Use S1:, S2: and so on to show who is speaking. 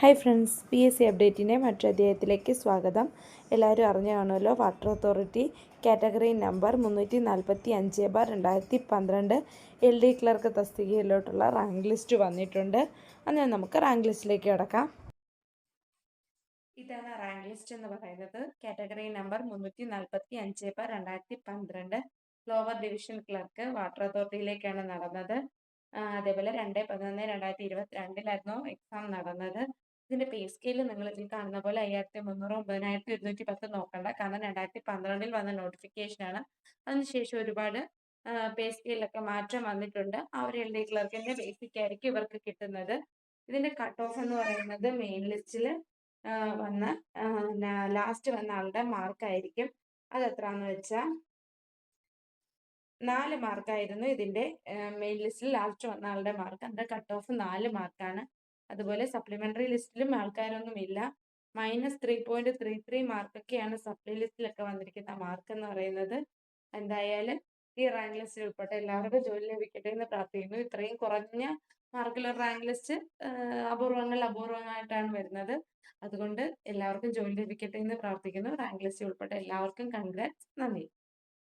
S1: Hi friends P S C അപ്ഡേറ്റിന്റെ മറ്റൊരു അധ്യായത്തിലേക്ക് സ്വാഗതം. എല്ലാവരും അറിഞ്ഞു കാണുമല്ലോ വാട്ടർ അതോറിറ്റി കാറ്റഗറി നമ്പർ മുന്നൂറ്റി നാൽപ്പത്തി അഞ്ച് ബാർ രണ്ടായിരത്തി പന്ത്രണ്ട് എൽ ഡി ക്ലർക്ക് തസ്തികയിലോട്ടുള്ള റാങ്ക് ലിസ്റ്റ് വന്നിട്ടുണ്ട്. അങ്ങനെ നമുക്ക് റാങ്ക് ലിസ്റ്റിലേക്ക് കിടക്കാം. ഇതാണ് റാങ്ക് ലിസ്റ്റ് എന്ന് പറയുന്നത്. കാറ്റഗറി നമ്പർ മുന്നൂറ്റി നാൽപ്പത്തി അഞ്ച് ബാർ രണ്ടായിരത്തി പന്ത്രണ്ട് ലോവർ ഡിവിഷൻ ക്ലർക്ക് വാട്ടർ അതോറിറ്റിയിലേക്കാണ് നടന്നത്. അതേപോലെ രണ്ട് പതിനൊന്ന് രണ്ടായിരത്തി ഇരുപത്തിരണ്ടിലായിരുന്നു എക്സാം നടന്നത്. ഇതിന്റെ പേ സ്കെയിൽ നിങ്ങൾ ഇതിൽ കാണുന്ന പോലെ അയ്യായിരത്തി മുന്നൂറ് ഒമ്പതിനായിരത്തി ഒരുന്നൂറ്റി പത്ത് നോക്കണ്ട. കാരണം രണ്ടായിരത്തി പന്ത്രണ്ടിൽ വന്ന നോട്ടിഫിക്കേഷൻ ആണ്. അതിനുശേഷം ഒരുപാട് പേ സ്കെയിലൊക്കെ മാറ്റം വന്നിട്ടുണ്ട്. ആ ഒരു എൽ ഡി ക്ലർക്കിന്റെ ബേസിക് ആയിരിക്കും ഇവർക്ക് കിട്ടുന്നത്. ഇതിന്റെ കട്ട് ഓഫ് എന്ന് പറയുന്നത് മെയിൻ ലിസ്റ്റിൽ വന്ന ലാസ്റ്റ് വന്ന ആളുടെ മാർക്ക് ആയിരിക്കും. അത് എത്രയാന്ന് വെച്ചാൽ നാല് മാർക്കായിരുന്നു ഇതിന്റെ മെയിൻ ലിസ്റ്റിൽ ലാസ്റ്റ് വന്ന ആളുടെ മാർക്ക് അതിന്റെ കട്ട് ഓഫ് നാല് മാർക്കാണ്. അതുപോലെ സപ്ലിമെന്ററി ലിസ്റ്റിലും ആൾക്കാരൊന്നും ഇല്ല minus three point three three മാർക്കൊക്കെയാണ് സപ്ലി ലിസ്റ്റിലൊക്കെ വന്നിരിക്കുന്ന മാർക്ക് എന്ന് പറയുന്നത്. എന്തായാലും ഈ റാങ്ക് ലിസ്റ്റിൽ ഉൾപ്പെട്ട എല്ലാവർക്കും ജോലി ലഭിക്കട്ടെ എന്ന് പ്രാർത്ഥിക്കുന്നു. ഇത്രയും കുറഞ്ഞ മാർക്കുള്ള റാങ്ക് ലിസ്റ്റ് അപൂർവങ്ങളിൽ അപൂർവമായിട്ടാണ് വരുന്നത്. അതുകൊണ്ട് എല്ലാവർക്കും ജോലി ലഭിക്കട്ടെ എന്ന് പ്രാർത്ഥിക്കുന്നു. റാങ്ക് ലിസ്റ്റിൽ ഉൾപ്പെട്ട എല്ലാവർക്കും കൺഗ്രാറ്റ്സ് നന്ദി.